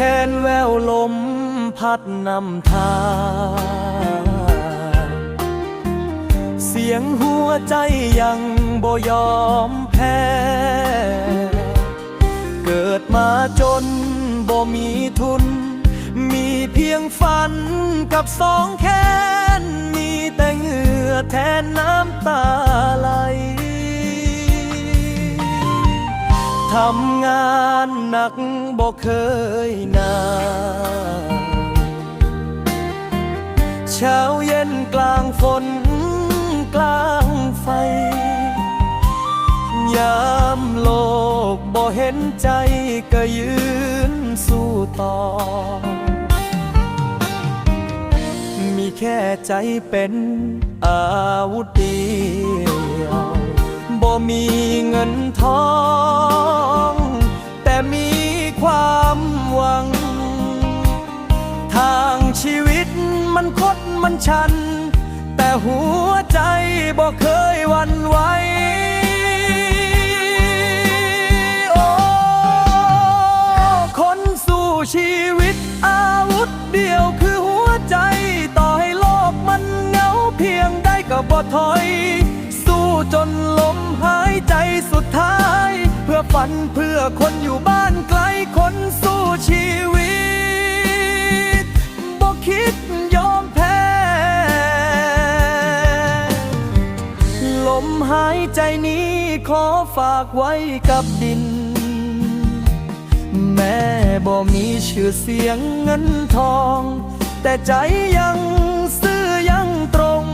แคนแววลมพัดนำทางเสียงหัวใจยังบ่ยอมแพ้ เกิดมาจนบ่มีทุน มีเพียงฝันกับสองแขน มีแต่เหงื่อแทนน้ำตาไหลทำงานหนัก บ่เคยนานเช้าเย็นกลางฝนกลางไฟ ยามโลกบ่เห็นใจก็ยืนสู้ต่อ มีแค่ใจเป็นอาวุธเดียวบ่มีเงินทอง นคดมันชัน แต่หัวใจบ่เคยวันไหวโอ้คนสู้ชีวิตอาวุธเดียวคือหัวใจ ต่อให้โลกมันเหงาเพียงใดก็บ่ถอย สู้จนลมหายใจสุดท้าย เพื่อฝันเพื่อคนอยู่บ้านไกลคนสู้ชีวิต มหายใจนี้ขอฝากไว้กับดิน แม่บ่มีชื่อเสียงเงินทอง แต่ใจยังซื่อยังตรง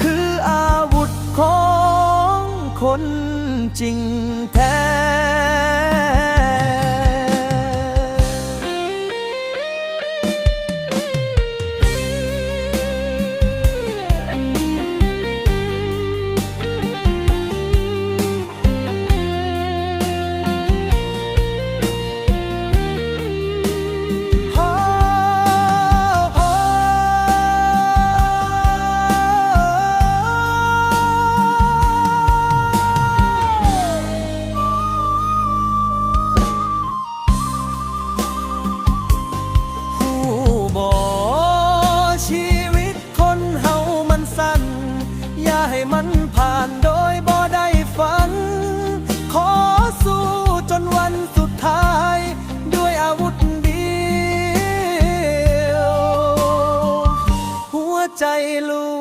คืออาวุธของคนจริงแท้ ใจลู